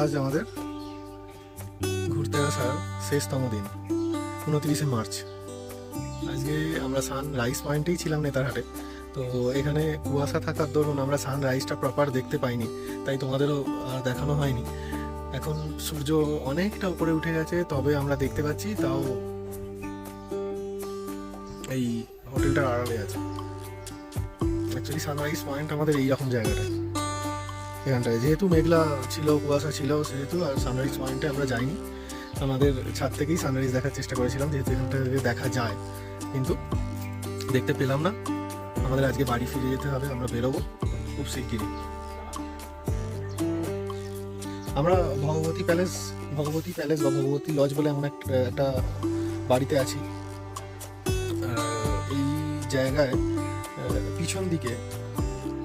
আজ আমাদের ঘুরতে আসার শেষতম দিন, উনত্রিশে মার্চ। আজকে আমরা সান রাইস পয়েন্টেই ছিলাম নেতারহাটে। তো এখানে কুয়াশা থাকার দরুন আমরা সানরাইজটা প্রপার দেখতে পাইনি, তাই তোমাদেরও আর দেখানো হয়নি। এখন সূর্য অনেকটা উপরে উঠে গেছে, তবে আমরা দেখতে পাচ্ছি তাও এই হোটেলটার আড়ালে আছে। অ্যাকচুয়ালি সানরাইজ পয়েন্ট আমাদের এইরকম জায়গাটায় এখানটায় যেহেতু মেঘলা ছিল, কুয়াশা ছিল, সেহেতু আর সানরাইজ পয়েন্টে আমরা যাইনি। আমাদের ছাদ থেকেই সানরাইজ দেখার চেষ্টা করেছিলাম, যেহেতু এখানটা দেখা যায়। কিন্তু দেখতে পেলাম না। আমাদের আজকে বাড়ি ফিরে যেতে হবে, আমরা বেরোবো খুব শিগগিরই। আমরা ভগবতী প্যালেস ভগবতী প্যালেস বা ভগবতী লজ বলে এমন একটা বাড়িতে আছি। এই জায়গায় পিছন দিকে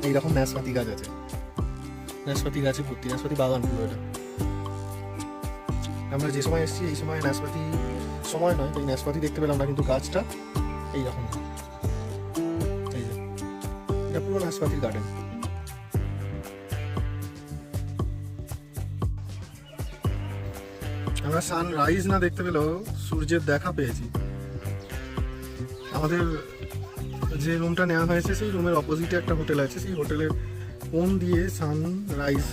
এইরকম ন্যাসপাতি গাছ আছে। নাশপাতি গাছে ভর্তি, নাশপাতি বাগান পুরো এটা। আমরা যে সময় এসেছি, এই সময় নাশপাতি সময় নয় তাই নাশপাতি দেখতে পেলাম না, কিন্তু গাছটা এই যে, এটা পুরো নাশপাতির গার্ডেন আমরা সানরাইজ না দেখতে পেলেও সূর্যের দেখা পেয়েছি। আমাদের যে রুমটা নেওয়া হয়েছে, সেই রুমের অপোজিটে একটা হোটেল আছে, সেই হোটেলের কোন দিয়ে সানরাইজ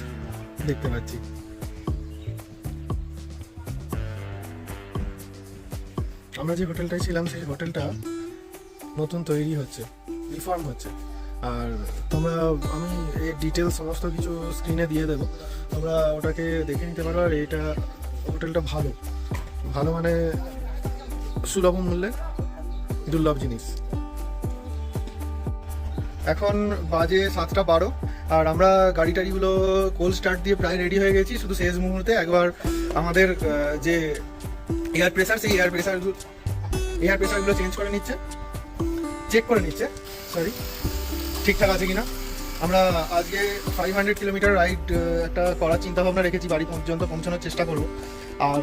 দেখতে পাচ্ছি। আমরা যে হোটেলটায় ছিলাম, সেই হোটেলটা নতুন তৈরি হচ্ছে, রিফর্ম হচ্ছে। আর তোমরা, আমি এর ডিটেলস সমস্ত কিছু স্ক্রিনে দিয়ে দেবো। তোমরা ওটাকে দেখে নিতে পারো, আর এটা হোটেলটা ভালো। ভালো মানে সুলভ মূল্যে দুর্লভ জিনিস। এখন বাজে সাতটা বারো। আর আমরা গাড়ি টাড়িগুলো কোল্ড স্টার্ট দিয়ে প্রায় রেডি হয়ে গেছি, শুধু শেষ মুহূর্তে একবার আমাদের যে এয়ার প্রেসার সেই এয়ার প্রেসারগুলো এয়ার প্রেসারগুলো চেঞ্জ করে নিচ্ছে। চেক করে নিচ্ছে সরি ঠিকঠাক আছে কিনা? আমরা আজকে ফাইভ হান্ড্রেড কিলোমিটার রাইড একটা করার চিন্তাভাবনা রেখেছি, বাড়ি পর্যন্ত পৌঁছানোর চেষ্টা করব। আর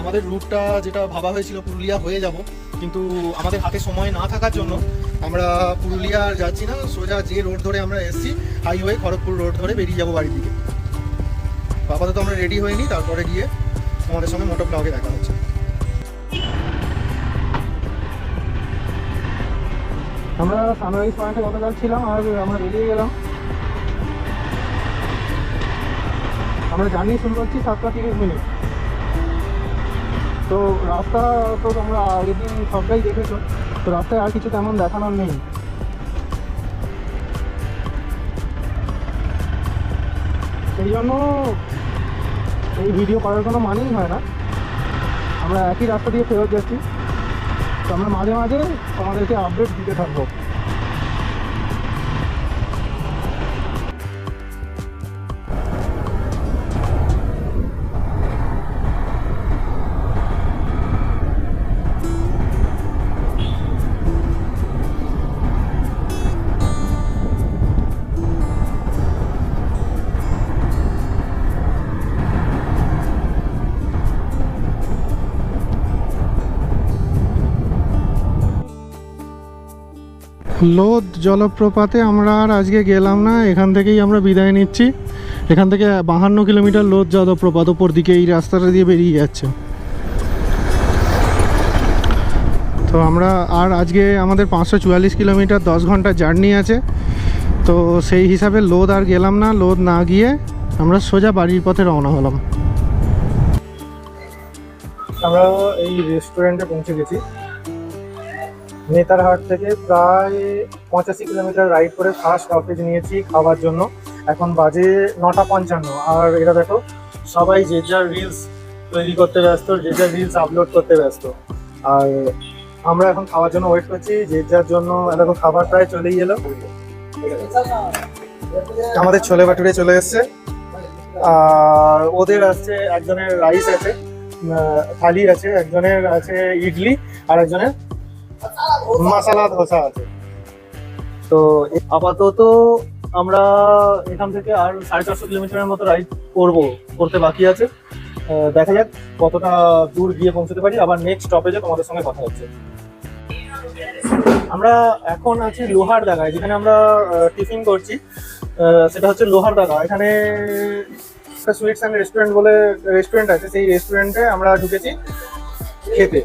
আমাদের রুটটা যেটা ভাবা হয়েছিল, পুরুলিয়া হয়ে যাব। কিন্তু আমাদের হাতে সময় না থাকার জন্য আমরা পুরুলিয়া যাচ্ছি না, সোজা যে রোড ধরে আমরা এসেছি হাইওয়ে খড়গপুর রোড ধরে বেরিয়ে যাব বাড়ির দিকে। আপাতত আমরা রেডি নিই তারপরে গিয়ে তোমাদের সঙ্গে মোটর ব্লগে দেখা হচ্ছে। আমরা সানরাইজ পয়েন্টে গতকাল ছিলাম, আর আমরা বেরিয়ে গেলাম। আমরা জার্নি শুরু করছি সাতটা তিরিশ মিনিট। তো রাস্তা তো তোমরা আগের দিন সবটাই দেখেছ। তো রাস্তায় আর কিছু তেমন দেখানোর নেই। সেই জন্য এই ভিডিও করার কোনো মানেই হয় না। আমরা একই রাস্তা দিয়ে ফেরত যাচ্ছি। তো আমরা মাঝে মাঝে আমাদেরকে আপডেট দিতে থাকব। লোদ জলপ্রপাতে আমরা আর আজকে গেলাম না, এখান থেকেই আমরা বিদায় নিচ্ছি। এখান থেকে বাহান্ন কিলোমিটার লোদ জলপ্রপাত ওপর দিকে এই রাস্তাটা দিয়ে বেরিয়ে যাচ্ছে। তো আমরা আর আজকে আমাদের পাঁচশো চুয়াল্লিশ কিলোমিটার দশ ঘণ্টা জার্নি আছে। তো সেই হিসাবে লোদ আর গেলাম না লোদ না গিয়ে আমরা সোজা বাড়ির পথে রওনা হলাম। আমরা এই রেস্টুরেন্টে পৌঁছে গেছি। নেতারহাট থেকে প্রায় পঁচাশি কিলোমিটার রাইড করে ফার্স্ট স্টপেজ নিয়েছি খাওয়ার জন্য। এখন বাজে নটা পঞ্চান্ন। আর এটা দেখো, সবাই যে যার রিলস তৈরি করতে ব্যস্ত, যে যার রিলস আপলোড করতে ব্যস্ত। আর আমরা এখন খাওয়ার জন্য ওয়েট করছি, যে যার জন্য দেখো খাবার প্রায় চলেই এলো। আমাদের ছোলে ভাটুরে চলে এসছে। আর ওদের আছে একজনের রাইস আছে থালি আছে, একজনের আছে ইডলি, আর একজনের মশালা ধোসা আছে। তো আপাতত আমরা এখান থেকে আর সাড়ে চারশো কিলোমিটারের মতো রাইড করব, করতে বাকি আছে। দেখা যাক কতটা দূর গিয়ে পৌঁছতে পারি। আবার নেক্সট স্টপেজে তোমাদের সঙ্গে কথা হচ্ছে। আমরা এখন আছি লোহার দাগায় যেখানে আমরা টিফিন করছি। সেটা হচ্ছে লোহার দাগা। এখানে সুইটস অ্যান্ড রেস্টুরেন্ট বলে রেস্টুরেন্ট আছে। সেই রেস্টুরেন্টে আমরা ঢুকেছি খেতে।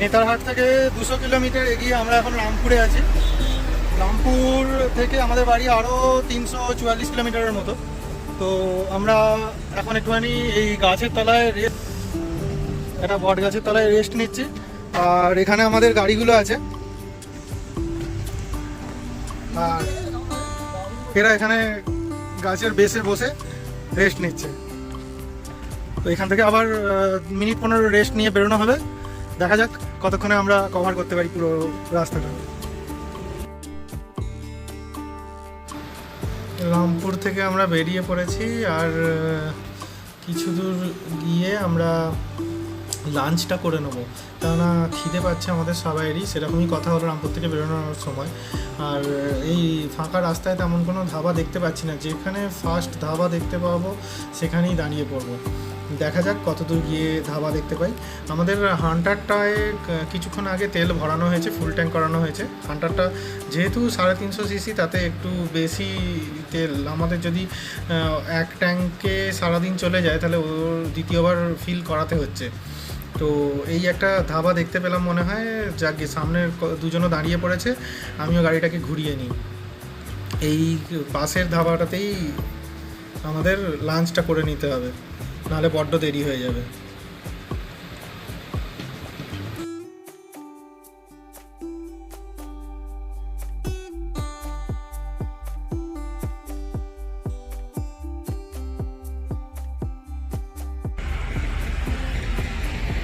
নেতারহাট থেকে দুশো কিলোমিটার এগিয়ে আমরা এখন রামপুরে আছি। রামপুর থেকে আমাদের বাড়ি আরও তিনশো চুয়াল্লিশ কিলোমিটারের মতো। তো আমরা এখন একটুখানি এই গাছের তলায় রেস্ট একটা বট গাছের তলায় রেস্ট নিচ্ছি। আর এখানে আমাদের গাড়িগুলো আছে। আর এরা এখানে গাছের বেসে বসে রেস্ট নিচ্ছে। তো এখান থেকে আবার মিনিট পনেরো রেস্ট নিয়ে বেরোনো হবে। দেখা যাক। কতক্ষণে আমরা কভার করতে পারি পুরো রাস্তাটা? রামপুর থেকে আমরা বেরিয়ে পড়েছি আর কিছু দূর গিয়ে আমরা লাঞ্চটা করে নেব। কেননা খিদে পাচ্ছে আমাদের সবাইয়েরই, সেরকমই কথা হলো রামপুর থেকে বেরোনোর সময়। আর এই ফাঁকা রাস্তায় তেমন কোনো ধাবা দেখতে পাচ্ছি না। যেখানে ফার্স্ট ধাবা দেখতে পাবো, সেখানেই দাঁড়িয়ে পড়ব। দেখা যাক কতদূর গিয়ে ধাবা দেখতে পাই। আমাদের হান্টারটায় কিছুক্ষণ আগে তেল ভরানো হয়েছে, ফুল ট্যাঙ্ক করানো হয়েছে। হান্টারটা যেহেতু সাড়ে তিনশো সিসি, তাতে একটু বেশি তেল। আমাদের যদি এক ট্যাঙ্কে সারাদিন চলে যায়, তাহলে ওর দ্বিতীয়বার ফিল করাতে হচ্ছে। তো এই একটা ধাবা দেখতে পেলাম মনে হয়, যাকে সামনে দুজনও দাঁড়িয়ে পড়েছে, আমিও গাড়িটাকে ঘুরিয়ে নিই। এই পাশের ধাবাটাতেই আমাদের লাঞ্চটা করে নিতে হবে। নাহলে বড্ড দেরি হয়ে যাবে।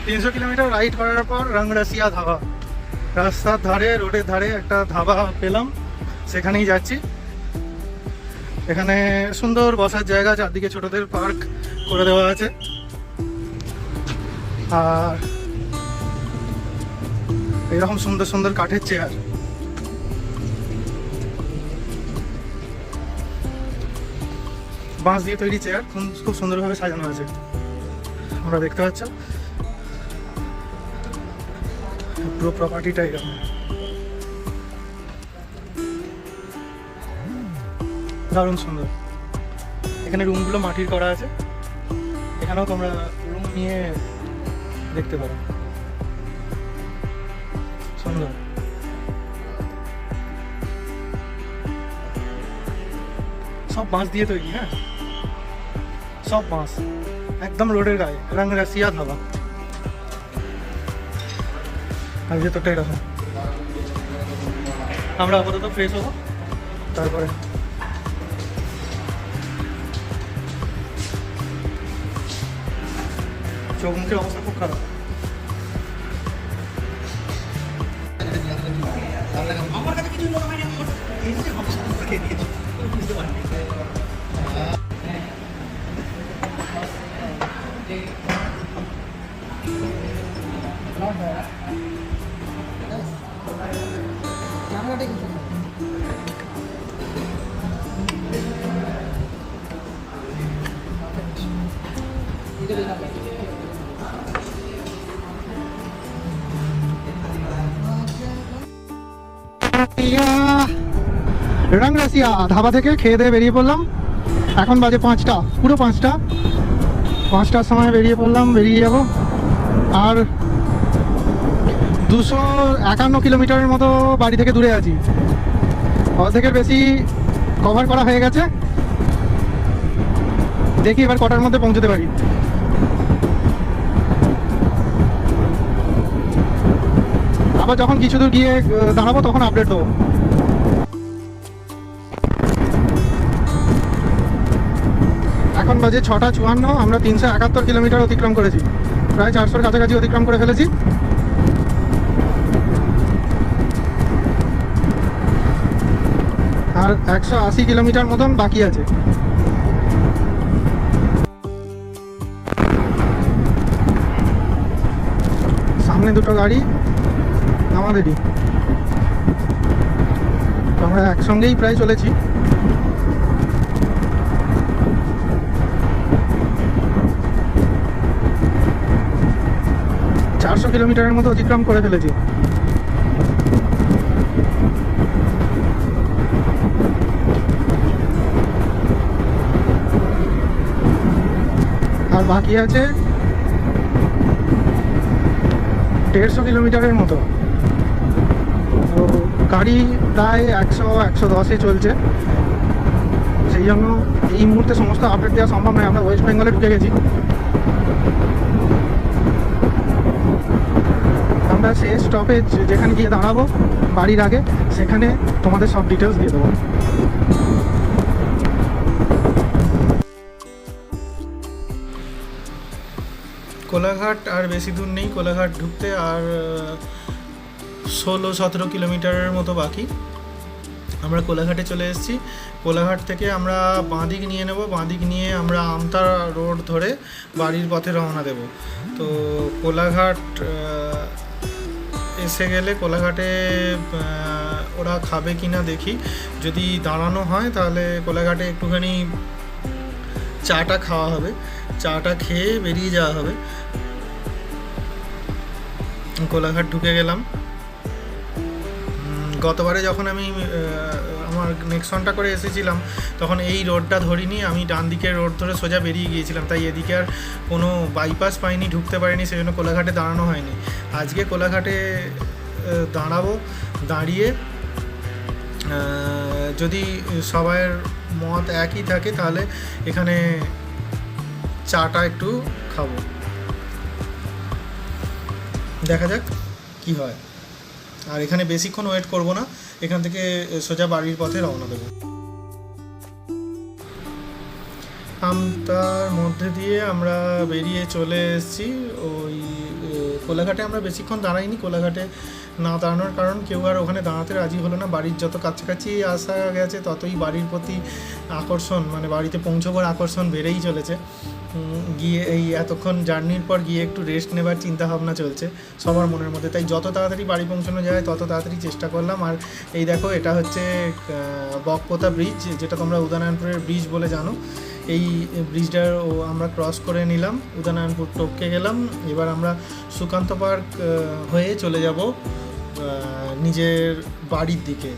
তিনশো কিলোমিটার রাইড করার পর রংরাসিয়া ধাবা। রাস্তার ধারে, রোডের ধারে একটা ধাবা পেলাম, সেখানেই যাচ্ছি। এখানে সুন্দর বসার জায়গা চারদিকে ছোটদের পার্ক। করে দেওয়া আছে। আর এরকম সুন্দর সুন্দর কাঠের চেয়ার বাঁশ দিয়ে তৈরি চেয়ার খুব সুন্দরভাবে সাজানো আছে। আমরা দেখতে পাচ্ছ পুরো প্রপার্টিটা এরকম। দারুণ সুন্দর। এখানে রুমগুলো মাটির করা আছে। এখানেও তোমরা রুম নিয়ে দেখতে পারো। সুন্দর সব বাঁশ দিয়ে তৈরি হ্যাঁ? সব বাঁশ। একদম রোডের গায়ে রাঙ্গাসিয়া ধাবা। আর ভেতরটা এরকম আমরা আপাতত ফ্রেশ হব, তারপরে 조금씩 섞어가라. ഇതിൽ നമ്മൾ রাংরাসিয়া ধাবা থেকে খেয়ে দিয়ে বেরিয়ে পড়লাম। এখন বাজে পাঁচটা, পুরো পাঁচটা। পাঁচটার সময় বেরিয়ে পড়লাম, বেরিয়ে যাব। আর দুশো একান্ন কিলোমিটারের মতো বাড়ি থেকে দূরে আছি। অর্ধেকের বেশি কভার করা হয়ে গেছে। দেখি এবার কটার মধ্যে পৌঁছতে পারি। আবার যখন কিছু দূর গিয়ে দাঁড়াবো, তখন আপডেট দেবো এখন বাজে ছটা চুয়ান্ন, আমরা তিনশো একাত্তর কিলোমিটার অতিক্রম করেছি। প্রায় চারশোর কাছাকাছি অতিক্রম করে ফেলেছি। আর একশো আশি কিলোমিটার মতন বাকি আছে। সামনে দুটো গাড়ি আমাদেরই আমরা একসঙ্গেই প্রায় চলেছি। চারশো কিলোমিটারের মতো অতিক্রম করে ফেলেছি। আর বাকি আছে দেড়শো কিলোমিটারের মতো। গাড়ি প্রায় একশো একশো দশে চলছে। সেই জন্য এই মুহূর্তে সমস্ত আপডেট দেওয়া সম্ভব নয়। আমরা ওয়েস্ট বেঙ্গলে ঢুকে গেছি। আমরা শেষ স্টপেজ যেখানে গিয়ে দাঁড়াবো, বাড়ির আগে, সেখানে তোমাদের সব ডিটেলস দিয়ে দেবো। কোলাঘাট আর বেশি দূর নেই। কোলাঘাট ঢুকতে আর ষোলো, সতেরো কিলোমিটারের মতো বাকি। আমরা কোলাঘাটে চলে এসেছি। কোলাঘাট থেকে আমরা বাঁদিক নিয়ে নেব। বাঁদিক নিয়ে আমরা আমতা রোড ধরে বাড়ির পথে রওনা দেব। তো কোলাঘাট এসে গেলে কোলাঘাটে ওরা খাবে কি না দেখি। যদি দাঁড়ানো হয় তাহলে কোলাঘাটে একটুখানি চাটা খাওয়া হবে। চাটা খেয়ে বেরিয়ে যাওয়া হবে। কোলাঘাট ঢুকে গেলাম। গতবারে যখন আমি আমার নেক্সনটা করে এসেছিলাম, তখন এই রোডটা ধরিনি, আমি ডান দিকের রোড ধরে সোজা বেরিয়ে গিয়েছিলাম, তাই এদিকে আর কোনো বাইপাস পাইনি, ঢুকতে পারিনি সেজন্য কোলাঘাটে দাঁড়ানো হয়নি। আজকে কোলাঘাটে দাঁড়াবো, দাঁড়িয়ে যদি সবাইয়ের মত একই থাকে, তাহলে এখানে চাটা একটু খাব। দেখা যাক কি হয়। আর এখানে বেশিক্ষণ ওয়েট করব না। এখান থেকে সোজা বাড়ির পথে রওনা দেবো। আমতার মধ্যে দিয়ে আমরা বেরিয়ে চলে এসেছি। ওই কোলাঘাটে আমরা বেশিক্ষণ দাঁড়াইনি। কোলাঘাটে না দাঁড়ানোর কারণ কেউ আর ওখানে দাঁড়াতে রাজি হলো না। বাড়ির যত কাছাকাছি আসা গেছে, ততই বাড়ির প্রতি আকর্ষণ মানে বাড়িতে পৌঁছবার আকর্ষণ বেড়েই চলেছে। গিয়ে এই এতক্ষণ জার্নির পর গিয়ে একটু রেস্ট নেবার চিন্তা ভাবনা চলছে সবার মনের মধ্যে। তাই যত তাড়াতাড়ি বাড়ি পৌঁছানো যায়, তত তাড়াতাড়ি চেষ্টা করলাম। আর এই দেখো, এটা হচ্ছে বকপোতা ব্রিজ যেটা তোমরা উদয়নারায়ণপুরের ব্রিজ বলে জানো। এই ব্রিজটা আমরা ক্রস করে নিলাম, উদয়নারায়ণপুর টপকে গেলাম। এবার আমরা সুকান্ত পার্ক হয়ে চলে যাব নিজের বাড়ির দিকে।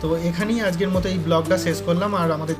তো এখানেই আজকের মতো এই ব্লগটা শেষ করলাম। আর আমাদের